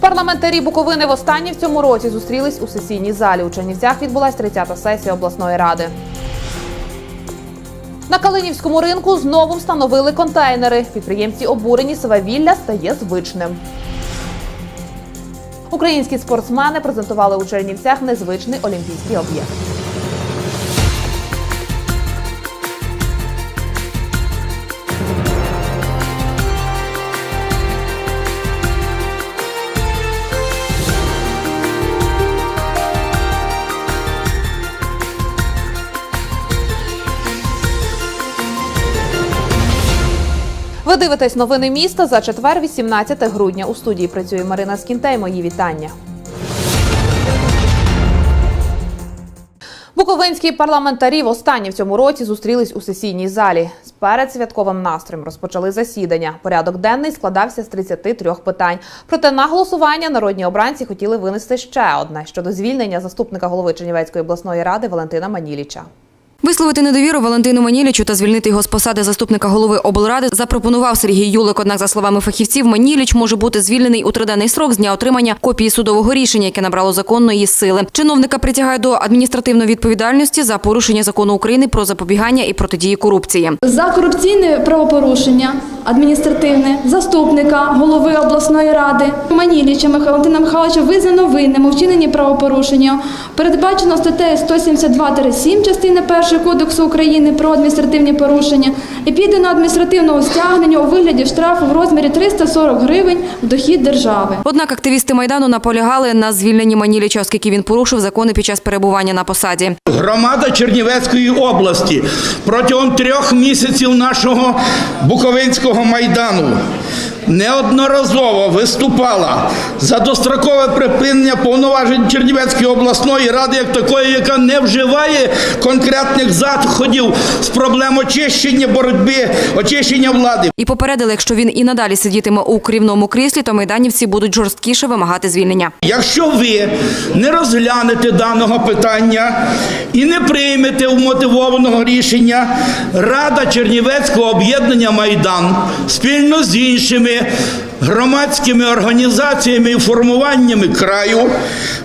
Парламентарі Буковини востаннє в цьому році зустрілись у сесійній залі. У Чернівцях відбулась 30-та сесія обласної ради. На Калинівському ринку знову встановили контейнери. Підприємці обурені свавілля стає звичним. Українські спортсмени презентували у Чернівцях незвичний олімпійський об'єкт. Дивитесь новини міста за четвер, 18 грудня. У студії працює Марина Скінтей. Мої вітання. Буковинські парламентарі востаннє в цьому році зустрілись у сесійній залі. З передсвятковим настроєм розпочали засідання. Порядок денний складався з 33 питань. Проте на голосування народні обранці хотіли винести ще одне щодо звільнення заступника голови Чернівецької обласної ради Валентина Маніліча. Висловити недовіру Валентину Манілічу та звільнити його з посади заступника голови облради запропонував Сергій Юлик. Однак, за словами фахівців, Маніліч може бути звільнений у триденний срок з дня отримання копії судового рішення, яке набрало законної сили. Чиновника притягає до адміністративної відповідальності за порушення закону України про запобігання і протидії корупції. За корупційне правопорушення адміністративне заступника голови обласної ради Маніліча Валентина Михайловича визнано винним у вчиненні правопорушення. Передбачено статтею 172-7 частини 1 Кодексу України про адміністративні порушення і піде на адміністративного стягнення у вигляді штрафу в розмірі 340 гривень в дохід держави. Однак активісти майдану наполягали на звільненні Маніліча, оскільки він порушив закони під час перебування на посаді. Громада Чернівецької області протягом трьох місяців нашого Буковинського майдану неодноразово виступала за дострокове припинення повноважень Чернівецької обласної ради як такої, яка не вживає конкретних заходів з проблем очищення боротьби, очищення влади. І попередили, якщо він і надалі сидітиме у керівному кріслі, то майданівці будуть жорсткіше вимагати звільнення. Якщо ви не розглянете даного питання і не приймете вмотивованого рішення, Рада Чернівецького об'єднання Майдан спільно з іншими громадськими організаціями і формуваннями краю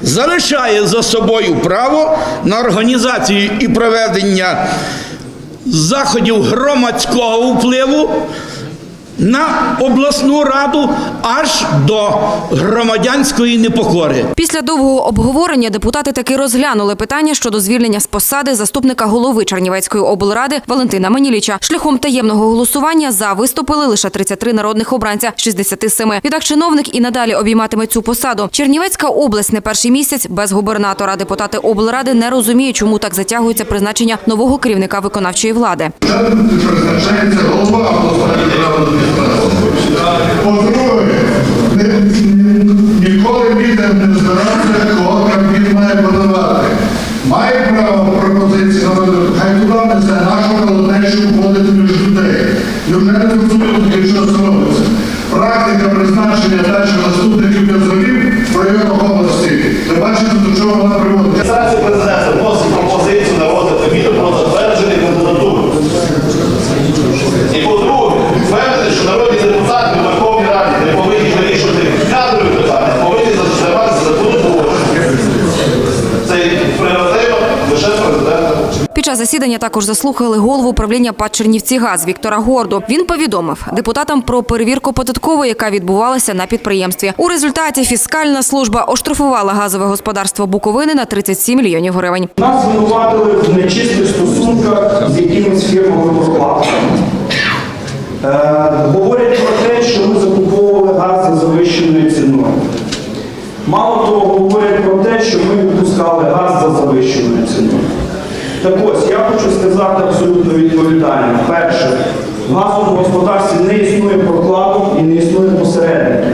залишає за собою право на організацію і проведення заходів громадського впливу на обласну раду аж до громадянської непокори. Після довгого обговорення депутати таки розглянули питання щодо звільнення з посади заступника голови Чернівецької облради Валентина Маніліча. Шляхом таємного голосування за виступили лише 33 народних обранця з 67. Відтак чиновник і надалі обійматиме цю посаду. Чернівецька область не перший місяць без губернатора. Депутати облради не розуміють, чому так затягується призначення нового керівника виконавчої влади. призначається голова обласної державної. По-друге, ніколи бідем не збирався, кого Кабмін має подавати. Має право пропозиції народу, хай туди несе нашу колотнечу вводити між людей. Невже не зрозуміло, таке, що це робиться? Практика призначення перших заступників без голів в районах області. Ви бачите, до чого вона приводить. Адміністрація президента вносить пропозицію на розгляд Кабміну про затвердження кандидатури. І по-друге, впевнений, що народні депутати у Верховній Раді не повинні вирішувати кадрові питання, а повинні займатися законом. Це прерогатива лише президента. Під час засідання також заслухали голову управління ПАД «Чернівцігаз» Віктора Горду. Він повідомив депутатам про перевірку податкової, яка відбувалася на підприємстві. У результаті фіскальна служба оштрафувала газове господарство Буковини на 37 мільйонів гривень. Нас звинуватили в нечистих стосунках з якимись фірмовими прокладками. Е, говорять про те, що ми закуповували газ за завищеною ціною. Мало того, говорять про те, що ми відпускали газ за завищеною ціною. Так ось, я хочу сказати абсолютно відповідально. Перше, в газовому господарстві не існує прокладок і не існує посередників.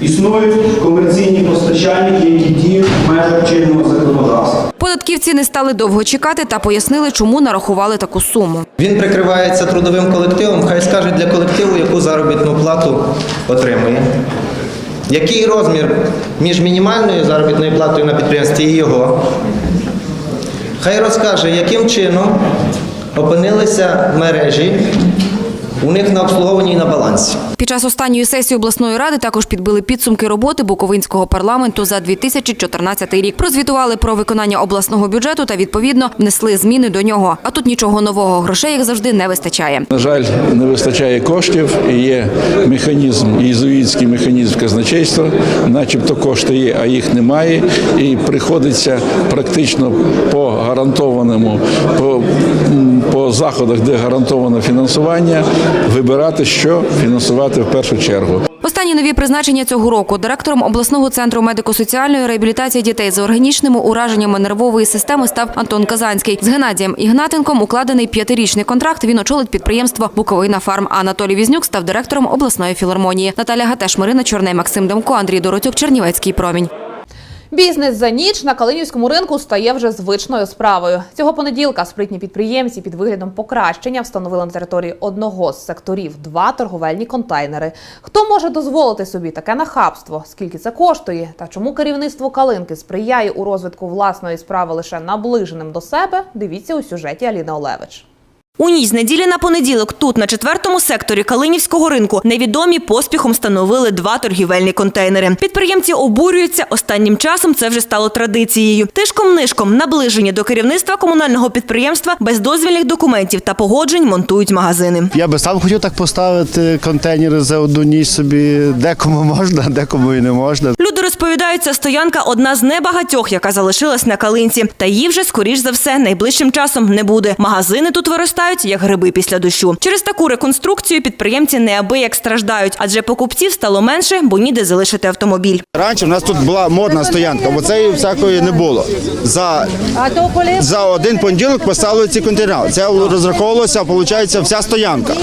Існують комерційні постачальники, які діють в межах чинного законодавства. Податківці не стали довго чекати та пояснили, чому нарахували таку суму. Він прикривається трудовим колективом, хай скаже для колективу, яку заробітну плату отримує. Який розмір між мінімальною заробітною платою на підприємстві і його? Хай розкаже, яким чином опинилися в мережі у них на обслуговуванні і на балансі. Під час останньої сесії обласної ради також підбили підсумки роботи Буковинського парламенту за 2014 рік. Прозвітували про виконання обласного бюджету та відповідно внесли зміни до нього. А тут нічого нового грошей, як завжди, не вистачає. На жаль, не вистачає коштів. і Є механізм, єзуїтський механізм казначейства, начебто кошти є, а їх немає. І приходиться практично по гарантованому, по, по заходах, де гарантоване фінансування, вибирати, що фінансувати в першу чергу. Останні нові призначення цього року директором обласного центру медико-соціальної реабілітації дітей з органічними ураженнями нервової системи став Антон Казанський. З Геннадієм Ігнатенком укладений п'ятирічний контракт. Він очолить підприємство Буковина Фарм. А Анатолій Візнюк став директором обласної філармонії. Наталя Гатеш, Марина Чорний, Максим Демко, Андрій Дороцюк, Чернівецький промінь. Бізнес за ніч на Калинівському ринку стає вже звичною справою. Цього понеділка спритні підприємці під виглядом покращення встановили на території одного з секторів два торговельні контейнери. Хто може дозволити собі таке нахабство? Скільки це коштує? Та чому керівництво Калинки сприяє у розвитку власної справи лише наближеним до себе? Дивіться у сюжеті Аліни Олевич. У ніч з неділі на понеділок тут, на четвертому секторі Калинівського ринку, невідомі поспіхом встановили два торгівельні контейнери. Підприємці обурюються. Останнім часом це вже стало традицією. Тишком-нишком, наближені до керівництва комунального підприємства, без дозвільних документів та погоджень монтують магазини. Я би сам хотів так поставити контейнери за одну ніч собі. Декому можна, декому і не можна. Люди розповідають, ця стоянка одна з небагатьох, яка залишилась на калинці. Та її вже, скоріш за все, найближчим часом не буде. Магазини тут виростають, як гриби після дощу. Через таку реконструкцію підприємці неабияк страждають, адже покупців стало менше, бо ніде залишити автомобіль. Раніше в нас тут була модна стоянка, бо цієї всякої не було. За, за один понеділок поставили ці контейнери. Це розраховувалося, виходить, вся стоянка.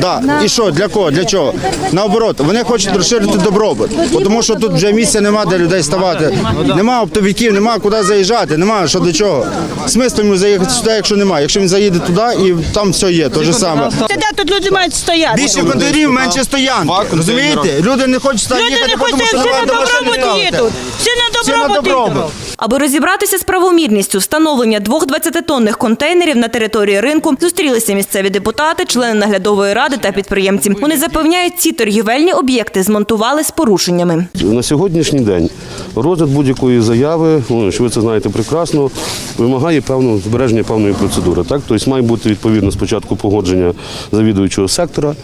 Да. І що, для кого, для чого? Наоборот, вони хочуть розширити добробут, тому що тут вже місця немає, де людей ставати. Нема оптовиків, нема куди заїжджати, нема що для чого. Смисл йому заїхати сюди, якщо немає. Якщо він заїде туди і там все є, те ж саме. Де тут люди мають стояти? Більше контейнерів, менше стоянки. Розумієте? Люди не хочуть Люди їхати, не тому хочуть, що всі на машини добробут ставити. їдуть. Всі на на добробут добробут. їдуть. Аби розібратися з правомірністю встановлення двох 20-тонних контейнерів на території ринку, зустрілися місцеві депутати, члени наглядової ради та підприємці. Вони запевняють, ці торгівельні об'єкти змонтували з порушеннями. На сьогоднішній день розгляд будь-якої заяви, ну, що ви це знаєте прекрасно, вимагає певного збереження певної процедури. Так? Тобто має бути відповідно спочатку погодження завідуючого сектора,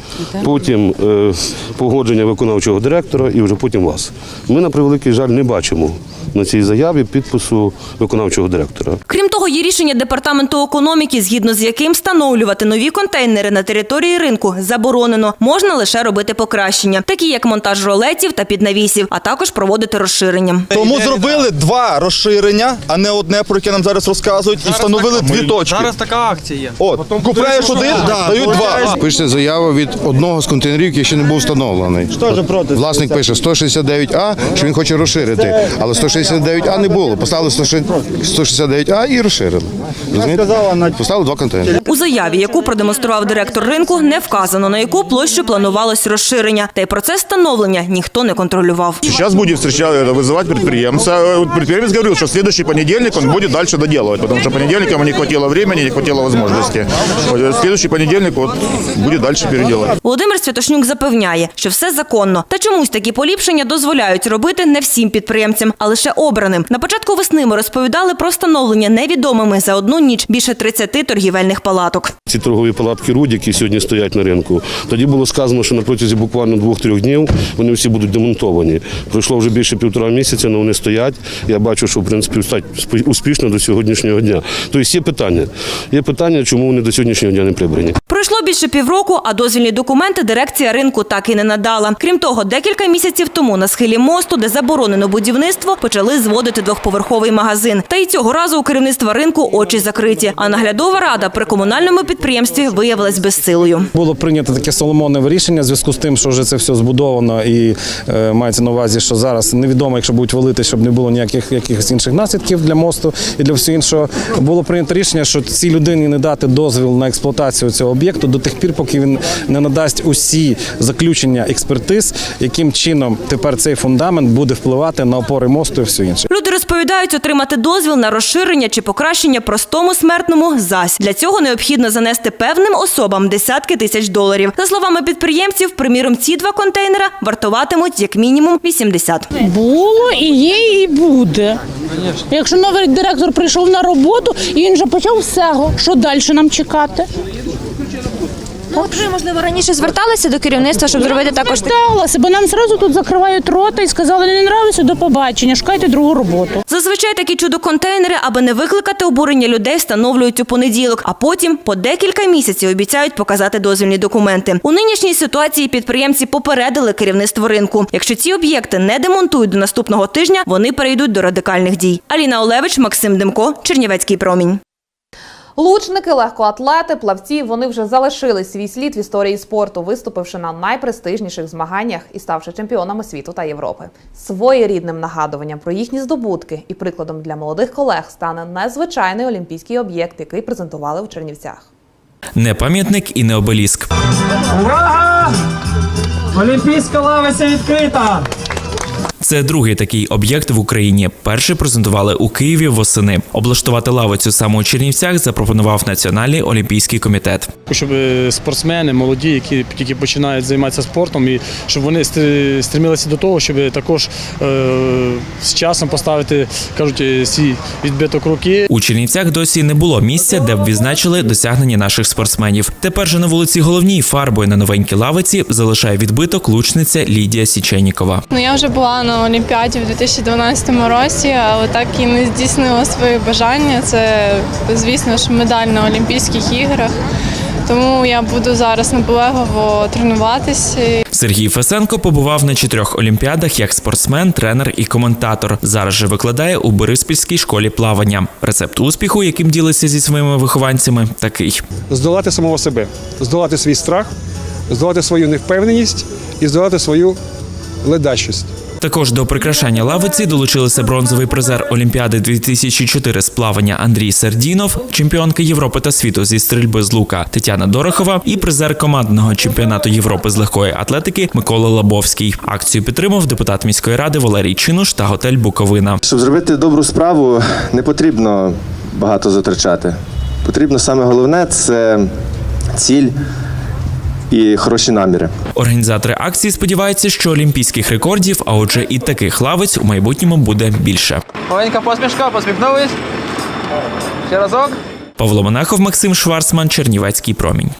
потім е, погодження виконавчого директора і вже потім вас. Ми, на превеликий жаль, не бачимо на цій заяві підпису виконавчого директора. Крім того, є рішення департаменту економіки, згідно з яким встановлювати нові контейнери на території ринку заборонено. Можна лише робити покращення, такі як монтаж ролетів та піднавісів, а також проводити розширення. Тому зробили два розширення, а не одне, про яке нам зараз розказують, і встановили дві точки. Зараз така акція є. От, купляєш один, дають два. Пише заяву від одного з контейнерів, який ще не був встановлений. Хто ж проти? Власник пише 169А, що він хоче розширити, але 169А не було. Поставили 169А і розширили. Розумієте? сказала, на- Поставили два контейнери. У заяві, яку продемонстрував директор ринку, не вказано на яку площу планувалось розширення. Та й процес встановлення ніхто не контролював. Сейчас будем встречать, вызывать предприемца. Э, Предприемец говорил, что в следующий понедельник он будет дальше доделывать, потому что понедельник ему не хватило времени, не хватило возможности. Вот, э, Следующий понедельник вот будет дальше переделывать. Володимир Святошнюк запевняє, що все законно. Та чомусь такі поліпшення дозволяють робити не всім підприємцям, а лише обраним. На початку весни ми розповідали про встановлення невідомими за одну ніч більше 30 торгівельних палаток. Ці торгові палатки «Руд», які сьогодні стоять на ринку, тоді було сказано, що на протязі буквально двох-трьох днів вони всі будуть демонтовані. Пройшло вже більше півтора місяця, але вони стоять. Я бачу, що в принципі встать успішно до сьогоднішнього дня. Тобто є питання. Є питання, чому вони до сьогоднішнього дня не прибрані. Пройшло більше півроку, а дозвільні документи дирекція ринку так і не надала. Крім того, декілька місяців тому на схилі мосту, де заборонено будівництво, почали зводити двохповерховий магазин. Та й цього разу у керівництва ринку очі закриті. А наглядова рада при комунальному підприємстві виявилась безсилою. Було прийнято таке соломонове рішення в зв'язку з тим, що вже це все збудовано і е, мається на увазі, що зараз невідомо, якщо будуть валити, щоб не було ніяких якихось інших наслідків для мосту і для всього іншого. Було прийнято рішення, що цій людині не дати дозвіл на експлуатацію цього об'єкту. до тих пір, поки він не надасть усі заключення експертиз, яким чином тепер цей фундамент буде впливати на опори мосту все інше. Люди розповідають, отримати дозвіл на розширення чи покращення простому смертному зась. Для цього необхідно занести певним особам десятки тисяч доларів. За словами підприємців, приміром, ці два контейнера вартуватимуть як мінімум 80. Було і є, і буде. Якщо новий директор прийшов на роботу і він вже почав всього, що далі нам чекати? Ну, вже можливо раніше зверталися до керівництва, щоб зробити також Сталося, бо нам зразу тут закривають рота і сказали, не нравиться, до побачення, шукайте другу роботу. Зазвичай такі чудо-контейнери, аби не викликати обурення людей, встановлюють у понеділок, а потім по декілька місяців обіцяють показати дозвільні документи. У нинішній ситуації підприємці попередили керівництво ринку. Якщо ці об'єкти не демонтують до наступного тижня, вони перейдуть до радикальних дій. Аліна Олевич, Максим Демко, Чернівецький промінь. Лучники, легкоатлети, плавці вони вже залишили свій слід в історії спорту, виступивши на найпрестижніших змаганнях і ставши чемпіонами світу та Європи. Своєрідним нагадуванням про їхні здобутки і прикладом для молодих колег стане незвичайний олімпійський об'єкт, який презентували у Чернівцях. Не пам'ятник і не обеліск. Увага! Олімпійська лавиця відкрита! Це другий такий об'єкт в Україні. Перший презентували у Києві восени. Облаштувати лавицю саме у Чернівцях запропонував Національний олімпійський комітет. Щоб спортсмени, молоді, які тільки починають займатися спортом, і щоб вони стр- стремилися до того, щоб також е, з часом поставити, кажуть, е, свій відбиток руки. У Чернівцях досі не було місця, де б відзначили досягнення наших спортсменів. Тепер же на вулиці головній фарбою на новенькій лавиці залишає відбиток лучниця Лідія Січенікова. Ну я вже була на Олімпіаді в 2012 році, але так і не здійснила свої бажання. Це, звісно ж, медаль на Олімпійських іграх. Тому я буду зараз наполегливо тренуватися. Сергій Фесенко побував на чотирьох олімпіадах як спортсмен, тренер і коментатор. Зараз же викладає у Бориспільській школі плавання. Рецепт успіху, яким ділиться зі своїми вихованцями, такий. Здолати самого себе, здолати свій страх, здолати свою невпевненість і здолати свою ледачість. Також до прикрашання лавиці долучилися бронзовий призер Олімпіади 2004 з плавання Андрій Сердінов, чемпіонка Європи та світу зі стрільби з лука Тетяна Дорохова і призер командного чемпіонату Європи з легкої атлетики Микола Лабовський. Акцію підтримав депутат міської ради Валерій Чинуш та готель Буковина. Щоб зробити добру справу, не потрібно багато затрачати. Потрібно саме головне це ціль і хороші наміри. Організатори акції сподіваються, що олімпійських рекордів, а отже, і таких лавиць у майбутньому буде більше. Маленька посмішка, посміхнулись. Ще разок. Павло Монахов, Максим Шварцман, Чернівецький промінь.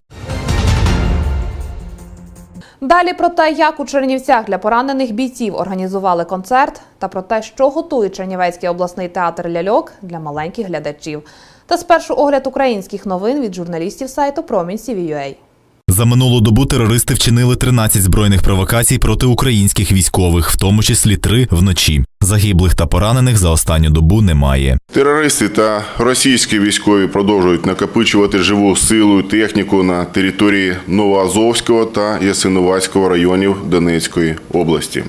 Далі про те, як у Чернівцях для поранених бійців організували концерт, та про те, що готує Чернівецький обласний театр ляльок для маленьких глядачів. Та спершу огляд українських новин від журналістів сайту Промінь CVUA. За минулу добу терористи вчинили 13 збройних провокацій проти українських військових, в тому числі три вночі. Загиблих та поранених за останню добу немає. Терористи та російські військові продовжують накопичувати живу силу і техніку на території Новоазовського та Ясиновацького районів Донецької області.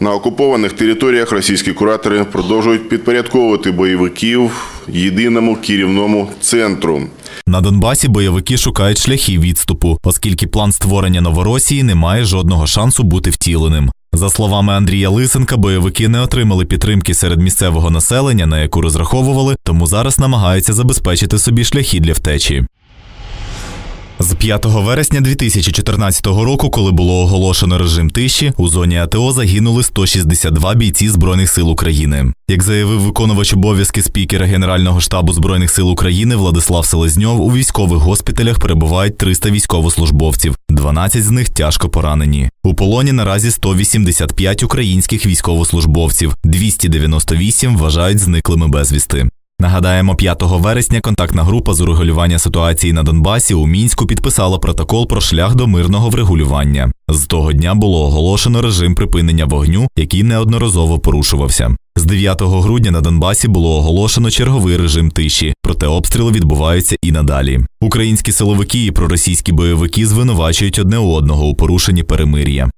На окупованих територіях російські куратори продовжують підпорядковувати бойовиків єдиному керівному центру. На Донбасі бойовики шукають шляхи відступу, оскільки план створення Новоросії не має жодного шансу бути втіленим. За словами Андрія Лисенка, бойовики не отримали підтримки серед місцевого населення, на яку розраховували, тому зараз намагаються забезпечити собі шляхи для втечі. З 5 вересня 2014 року, коли було оголошено режим тиші, у зоні АТО загинули 162 бійці Збройних сил України. Як заявив виконувач обов'язки спікера Генерального штабу Збройних сил України Владислав Селезньов, у військових госпіталях перебувають 300 військовослужбовців, 12 з них тяжко поранені. У полоні наразі 185 українських військовослужбовців, 298 вважають зниклими безвісти. Нагадаємо, 5 вересня контактна група з урегулювання ситуації на Донбасі у мінську підписала протокол про шлях до мирного врегулювання. З того дня було оголошено режим припинення вогню, який неодноразово порушувався. З 9 грудня на Донбасі було оголошено черговий режим тиші, проте обстріли відбуваються і надалі. Українські силовики і проросійські бойовики звинувачують одне одного у порушенні перемир'я.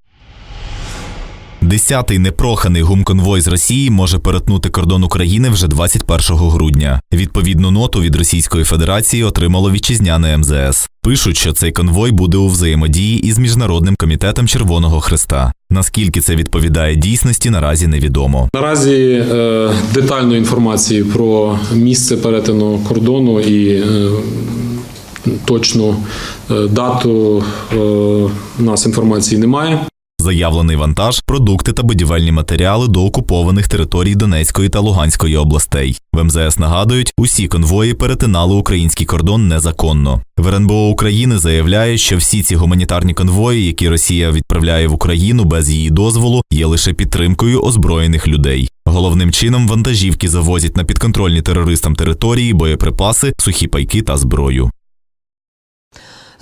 Десятий непроханий гумконвой з Росії може перетнути кордон України вже 21 грудня. Відповідну ноту від Російської Федерації отримало вітчизняне МЗС. Пишуть, що цей конвой буде у взаємодії із Міжнародним комітетом Червоного Христа. Наскільки це відповідає дійсності, наразі невідомо. Наразі е, детальної інформації про місце перетину кордону і е, точну е, дату е, у нас інформації немає. Заявлений вантаж, продукти та будівельні матеріали до окупованих територій Донецької та Луганської областей. В МЗС нагадують, усі конвої перетинали український кордон незаконно. В РНБО України заявляє, що всі ці гуманітарні конвої, які Росія відправляє в Україну без її дозволу, є лише підтримкою озброєних людей. Головним чином вантажівки завозять на підконтрольні терористам території боєприпаси, сухі пайки та зброю.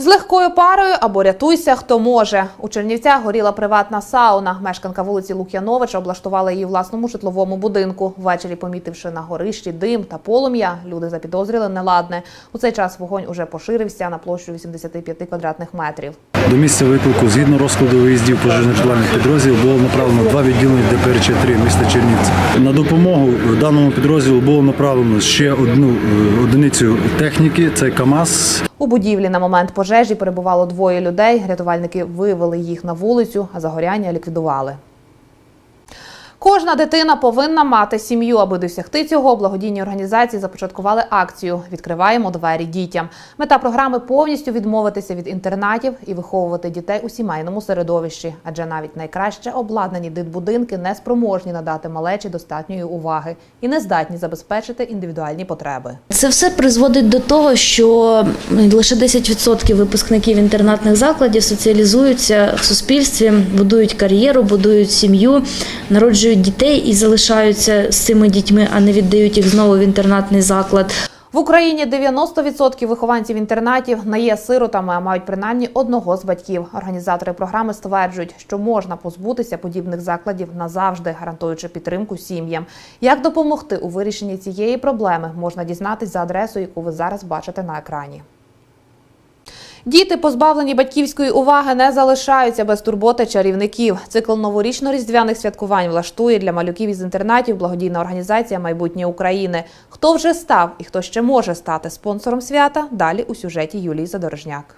З легкою парою або рятуйся, хто може. У Чернівцях горіла приватна сауна. Мешканка вулиці Лук'яновича облаштувала її власному житловому будинку. Ввечері, помітивши на горищі дим та полум'я, люди запідозрили неладне. У цей час вогонь уже поширився на площу 85 квадратних метрів. До місця виклику згідно розкладу виїздів пожежно-рятувальних підрозділів було направлено два відділення ДПРЧ-3 міста Чернівці. На допомогу даному підрозділу було направлено ще одну е, одиницю техніки. Це КАМАЗ У будівлі на момент пожежі перебувало двоє людей. Рятувальники вивели їх на вулицю, а загоряння ліквідували. Кожна дитина повинна мати сім'ю. Аби досягти цього, благодійні організації започаткували акцію Відкриваємо двері дітям. Мета програми повністю відмовитися від інтернатів і виховувати дітей у сімейному середовищі, адже навіть найкраще обладнані дитбудинки не спроможні надати малечі достатньої уваги і не здатні забезпечити індивідуальні потреби. Це все призводить до того, що лише 10% випускників інтернатних закладів соціалізуються в суспільстві, будують кар'єру, будують сім'ю, народжують дітей і залишаються з цими дітьми, а не віддають їх знову в інтернатний заклад. В Україні 90% вихованців інтернатів не є сиротами, а мають принаймні одного з батьків. Організатори програми стверджують, що можна позбутися подібних закладів назавжди, гарантуючи підтримку сім'ям. Як допомогти у вирішенні цієї проблеми, можна дізнатись за адресою, яку ви зараз бачите на екрані. Діти, позбавлені батьківської уваги, не залишаються без турботи чарівників. Цикл новорічно-різдвяних святкувань влаштує для малюків із інтернатів благодійна організація Майбутнє України. Хто вже став і хто ще може стати спонсором свята? Далі у сюжеті Юлії Задорожняк.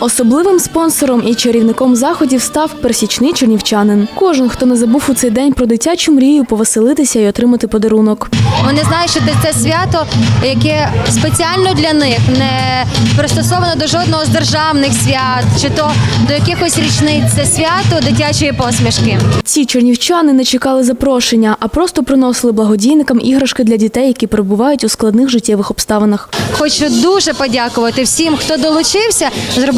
Особливим спонсором і чарівником заходів став персічний чернівчанин. Кожен, хто не забув у цей день про дитячу мрію, повеселитися і отримати подарунок. Вони знають, що це свято, яке спеціально для них не пристосовано до жодного з державних свят, чи то до якихось річниць. Це свято дитячої посмішки. Ці чернівчани не чекали запрошення, а просто приносили благодійникам іграшки для дітей, які перебувають у складних життєвих обставинах. Хочу дуже подякувати всім, хто долучився,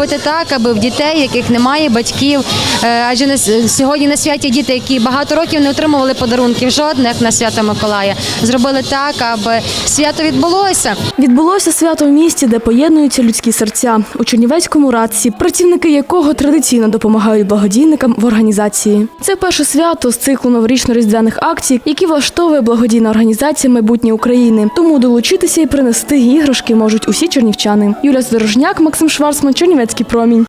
зробити так, аби в дітей, яких немає батьків, е, адже на сьогодні на святі діти, які багато років не отримували подарунків жодних на свято Миколая, зробили так, аби свято відбулося. Відбулося свято в місті, де поєднуються людські серця у Чернівецькому радці, працівники якого традиційно допомагають благодійникам в організації. Це перше свято з циклу новорічно-різдвяних акцій, які влаштовує благодійна організація Майбутнє України. Тому долучитися і принести іграшки можуть усі чернівчани. Юля Здорожняк, Максим Шварцман, Чернівецький промінь.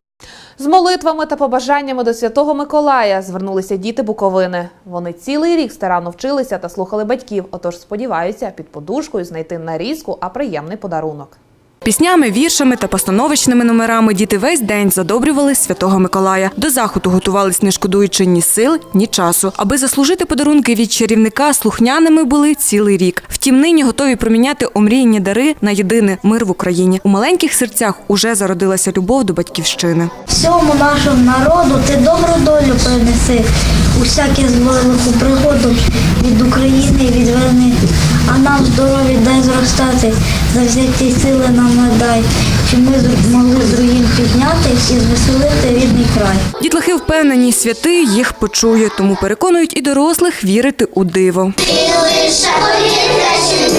З молитвами та побажаннями до Святого Миколая звернулися діти Буковини. Вони цілий рік старанно вчилися та слухали батьків, отож сподіваються під подушкою знайти нарізку, а приємний подарунок. Піснями, віршами та постановочними номерами діти весь день задобрювали святого Миколая. До заходу готувались, не шкодуючи ні сил, ні часу. Аби заслужити подарунки від чарівника, слухняними були цілий рік. Втім, нині готові проміняти омріяні дари на єдиний мир в Україні. У маленьких серцях уже зародилася любов до батьківщини. Всьому нашому народу ти добру долю принеси, усяке зловику пригоду від України відверни, а нам здоров'я дай зростати, завзяті сили нам надай, щоб ми змогли з руїн піднятись і звеселити рідний край. Дітлахи впевнені, святий їх почує, тому переконують і дорослих вірити у диво. лише повірте, що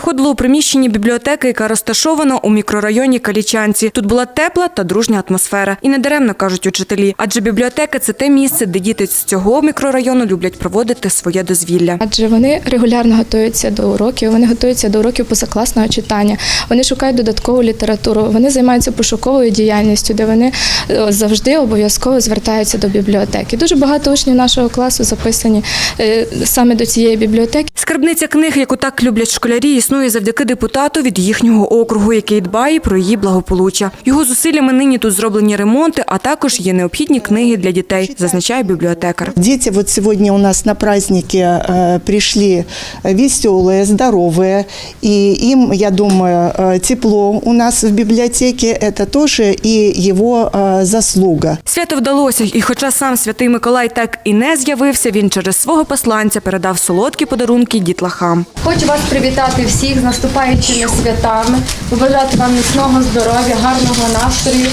проходило у приміщенні бібліотеки, яка розташована у мікрорайоні Калічанці. Тут була тепла та дружня атмосфера. І не даремно кажуть учителі, адже бібліотека це те місце, де діти з цього мікрорайону люблять проводити своє дозвілля. Адже вони регулярно готуються до уроків, вони готуються до уроків позакласного читання, вони шукають додаткову літературу, вони займаються пошуковою діяльністю, де вони е, завжди обов'язково звертаються до бібліотеки. Дуже багато учнів нашого класу записані е, саме до цієї бібліотеки. Скарбниця книг, яку так люблять школярі, існує завдяки депутату від їхнього округу, який дбає про її благополуччя. Його зусиллями нині тут зроблені ремонти, а також є необхідні книги для дітей, зазначає бібліотекар. Дети вот сегодня у нас на празднике э, пришли веселые, здоровые, и им, я думаю, э, тепло у нас в библиотеке. Это тоже и его э, заслуга. Свято вдалося, і хоча сам святий Миколай так і не з'явився, він через свого посланця передав солодкі подарунки дітлахам. Хочу вас привітати всіх з наступаючими святами, побажати вам міцного здоров'я, гарного настрою.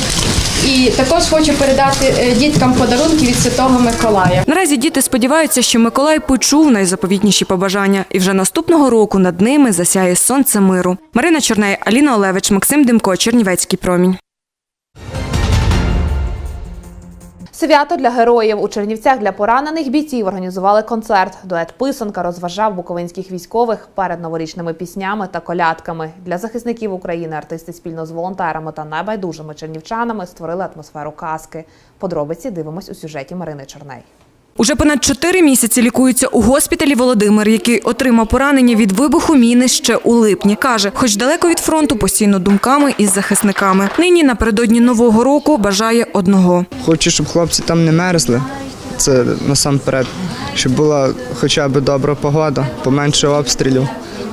І також хочу передати е, діткам подарунки від Святого Миколая. Наразі діти сподіваються, що Миколай почув найзаповітніші побажання, і вже наступного року над ними засяє сонце миру. Марина Чорней, Аліна Олевич, Максим Демко, Чернівецький промінь. Свято для героїв у Чернівцях для поранених бійців організували концерт. Дует писанка розважав буковинських військових перед новорічними піснями та колядками. Для захисників України артисти спільно з волонтерами та небайдужими чернівчанами створили атмосферу казки. Подробиці дивимось у сюжеті Марини Чорней. Уже понад чотири місяці лікується у госпіталі Володимир, який отримав поранення від вибуху міни ще у липні. Каже, хоч далеко від фронту, постійно думками із захисниками. Нині напередодні нового року бажає одного. Хочу, щоб хлопці там не мерзли. Це насамперед, щоб була хоча б добра погода, поменше обстрілів,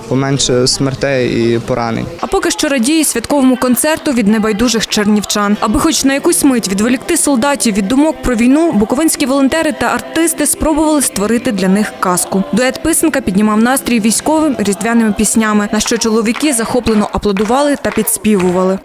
поменше смертей і поранень. А поки що радіє святковому концерту від небайдужих чернівчан. Аби хоч на якусь мить відволікти солдатів від думок про війну, буковинські волонтери та артисти спробували створити для них казку. Дует писанка піднімав настрій військовим різдвяними піснями, на що чоловіки захоплено аплодували та підспівували.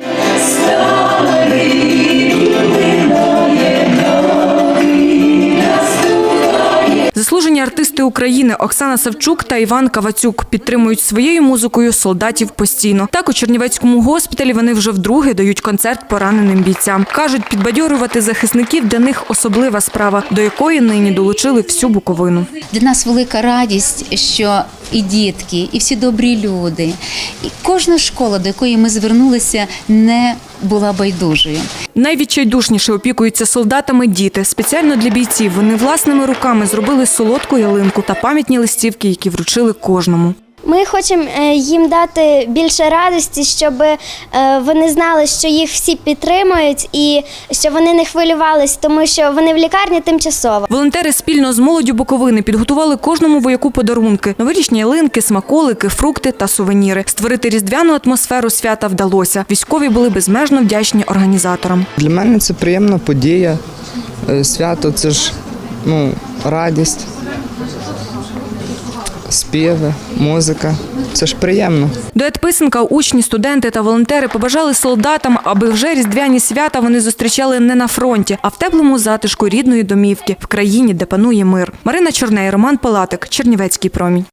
Заслужені артисти України Оксана Савчук та Іван Кавацюк підтримують своєю музикою солдатів постійно. Так у Чернівецькому госпіталі вони вже вдруге дають концерт пораненим бійцям. кажуть, підбадьорювати захисників для них особлива справа, до якої нині долучили всю Буковину. Для нас велика радість, що і дітки, і всі добрі люди, і кожна школа, до якої ми звернулися, не була байдужою. Найвідчайдушніше опікуються солдатами діти. Спеціально для бійців вони власними руками зробили солодку ялинку та пам'ятні листівки, які вручили кожному. Ми хочемо е, їм дати більше радості, щоб е, вони знали, що їх всі підтримують і щоб вони не хвилювались, тому що вони в лікарні тимчасово. Волонтери спільно з молоддю Буковини підготували кожному вояку подарунки: новорічні ялинки, смаколики, фрукти та сувеніри. Створити різдвяну атмосферу свята вдалося. Військові були безмежно вдячні організаторам. Для мене це приємна подія. Е, Свято це ж ну, радість, співи, музика. Це ж приємно. Дует писанка, учні, студенти та волонтери побажали солдатам, аби вже різдвяні свята вони зустрічали не на фронті, а в теплому затишку рідної домівки в країні, де панує мир. Марина Чорней, Роман Палатик, Чернівецький промінь.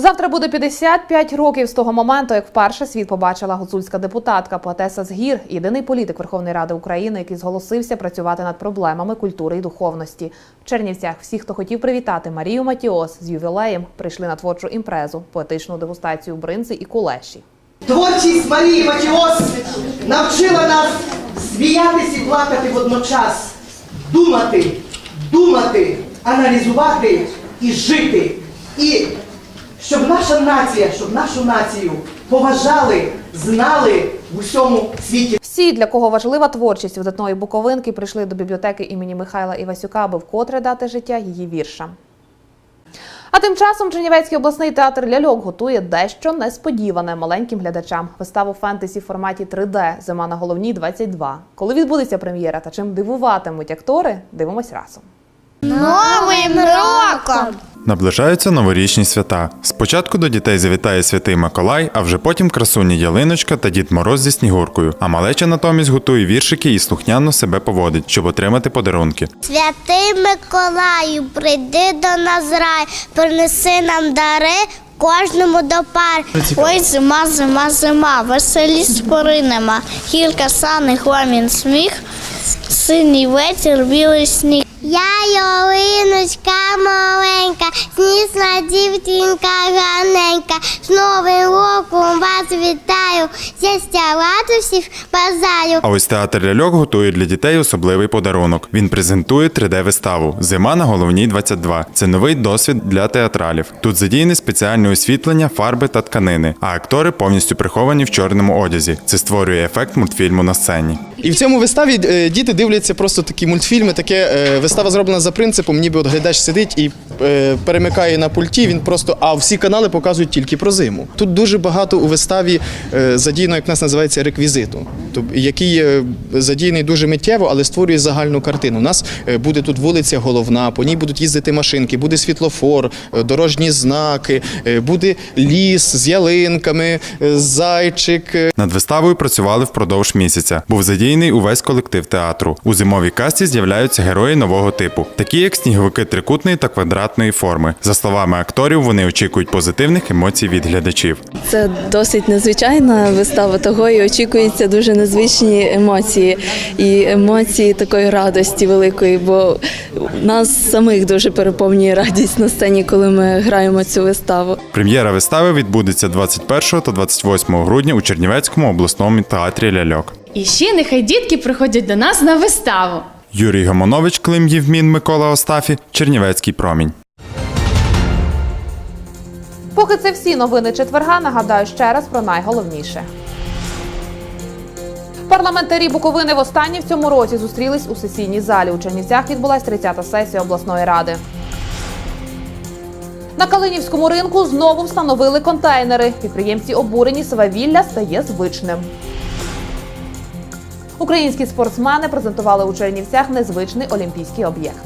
Завтра буде 55 років з того моменту, як вперше світ побачила гуцульська депутатка, поетеса з гір, єдиний політик Верховної Ради України, який зголосився працювати над проблемами культури і духовності. В Чернівцях всі, хто хотів привітати Марію Матіос з ювілеєм, прийшли на творчу імпрезу, поетичну дегустацію бринзи і кулеші. Творчість Марії Матіос навчила нас сміятись і плакати водночас, думати, думати, аналізувати і жити. І щоб наша нація, щоб нашу націю поважали, знали в усьому світі. Всі, для кого важлива творчість видатної буковинки, прийшли до бібліотеки імені Михайла Івасюка, аби вкотре дати життя її віршам. А тим часом Чернівецький обласний театр ляльок готує дещо несподіване маленьким глядачам. Виставу фентезі в форматі 3D Зима на головній 22. Коли відбудеться прем'єра та чим дивуватимуть актори, дивимось разом. Новим роком! Наближаються новорічні свята. Спочатку до дітей завітає святий Миколай, а вже потім красуні Ялиночка та Дід Мороз зі Снігуркою. А малеча натомість готує віршики і слухняно себе поводить, щоб отримати подарунки. Святий Миколаю, прийди до нас рай, принеси нам дари, кожному до пар. Ой, зима, зима, зима, веселі спори нема. Гірка сани, гомін сміх, синій вечір, білий сніг. Я ялиночка маленька, сніжна дівчинка ганенька. З Новим роком вас вітаю, щастя радосів бажаю. А ось театр ляльок готує для дітей особливий подарунок. Він презентує 3D-виставу Зима на головній 22. Це новий досвід для театралів. Тут задіяне спеціальне освітлення, фарби та тканини, а актори повністю приховані в чорному одязі. Це створює ефект мультфільму на сцені. І в цьому виставі е, діти дивляться просто такі мультфільми. Таке е, вистава зроблена за принципом, ніби от глядач сидить і е, перемикає на пульті. Він просто а всі канали показують тільки про зиму. Тут дуже багато у виставі е, задіяно, як нас називається, реквізиту, тоб- який е, задіяний дуже миттєво, але створює загальну картину. У нас е, буде тут вулиця головна, по ній будуть їздити машинки, буде світлофор, е, дорожні знаки, буде ліс з ялинками, зайчик. Над виставою працювали впродовж місяця. Був задіяний увесь колектив театру. У зимовій касті з'являються герої нового типу, такі як сніговики трикутної та квадратної форми. За словами акторів, вони очікують позитивних емоцій від глядачів. Це досить незвичайна вистава, того і очікуються дуже незвичні емоції і емоції такої радості великої, бо нас самих дуже переповнює радість на сцені, коли ми граємо цю виставу. Прем'єра вистави відбудеться 21 та 28 грудня у Чернівецькому обласному театрі ляльок. І ще нехай дітки приходять до нас на виставу. Юрій Гомонович, Клим Євмін, Микола Остафі, Чернівецький промінь. Поки це всі новини четверга, нагадаю ще раз про найголовніше. Парламентарі Буковини востаннє в цьому році зустрілись у сесійній залі. У Чернівцях відбулась 30-та сесія обласної ради. На Калинівському ринку знову встановили контейнери. Підприємці обурені свавілля стає звичним. Українські спортсмени презентували у Чернівцях незвичний олімпійський об'єкт.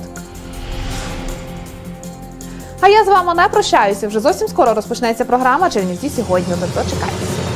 А я з вами не прощаюся. Вже зовсім скоро розпочнеться програма Чернівці сьогодні. Тобто дочекайтеся.